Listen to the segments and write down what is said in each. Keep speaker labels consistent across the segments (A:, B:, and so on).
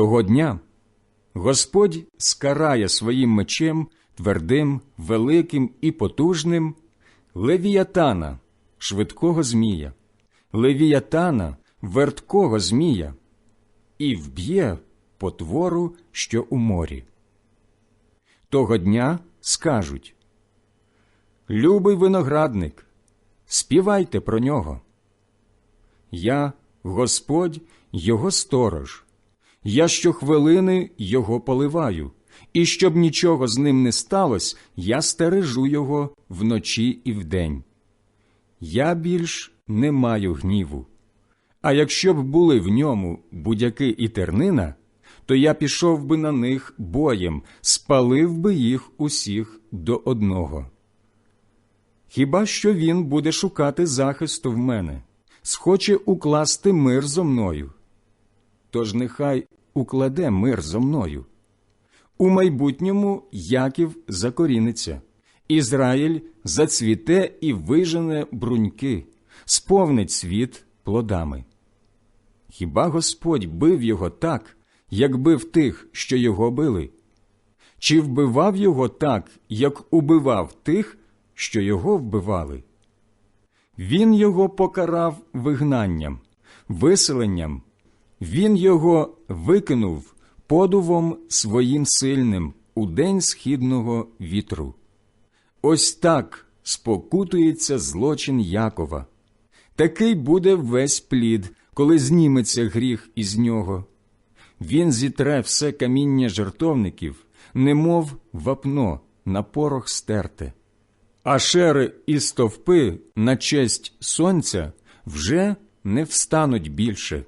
A: Того дня Господь скарає своїм мечем твердим, великим і потужним левіятана, швидкого змія, левіятана, верткого змія, і вб'є потвору, що у морі. Того дня скажуть Любий виноградник, співайте про нього. Я, Господь, його сторож, я щохвилини його поливаю, і щоб нічого з ним не сталося, я стережу його вночі і вдень. Я більш не маю гніву. А якщо б були в ньому будяки і тернина, то я пішов би на них боєм, спалив би їх усіх до одного. Хіба що він буде шукати захисту в мене, схоче укласти мир зо мною? Тож нехай укладе мир зо мною. У майбутньому Яків закоріниться, Ізраїль зацвіте і вижене бруньки, сповнить світ плодами. Хіба Господь бив його так, як бив тих, що його били? Чи вбивав його так, як убивав тих, що його вбивали? Він його покарав вигнанням, виселенням, він його викинув подувом своїм сильним у день східного вітру. Ось так спокутується злочин Якова. Такий буде весь плід, коли зніметься гріх із нього. Він зітре все каміння жертовників, немов вапно на порох стерте. А шери і стовпи на честь сонця вже не встануть більше,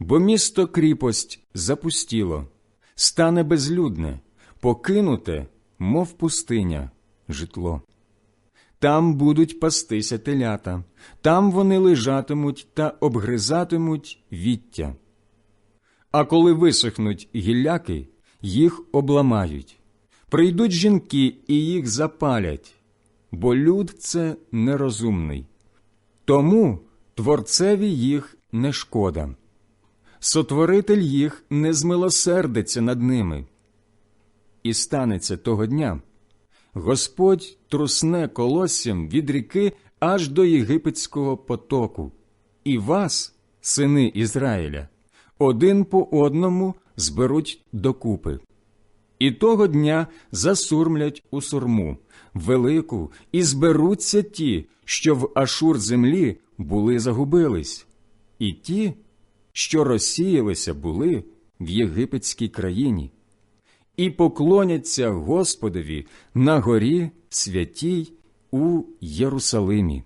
A: бо місто кріпость запустіло, стане безлюдне, покинуте, мов пустиня, житло. Там будуть пастися телята, там вони лежатимуть та обгризатимуть віття. А коли висохнуть гілляки, їх обламають. Прийдуть жінки і їх запалять, бо люд це нерозумний. Тому творцеві їх не шкода. Сотворитель їх не змилосердиться над ними. І станеться того дня. Господь трусне колоссям від ріки аж до єгипетського потоку, і вас, сини Ізраїля, один по одному зберуть докупи. І того дня засурмлять у сурму, велику, і зберуться ті, що в Ашур землі були загубились, і ті, що розсіялися були в єгипетській країні і поклоняться Господові на горі святій у Єрусалимі.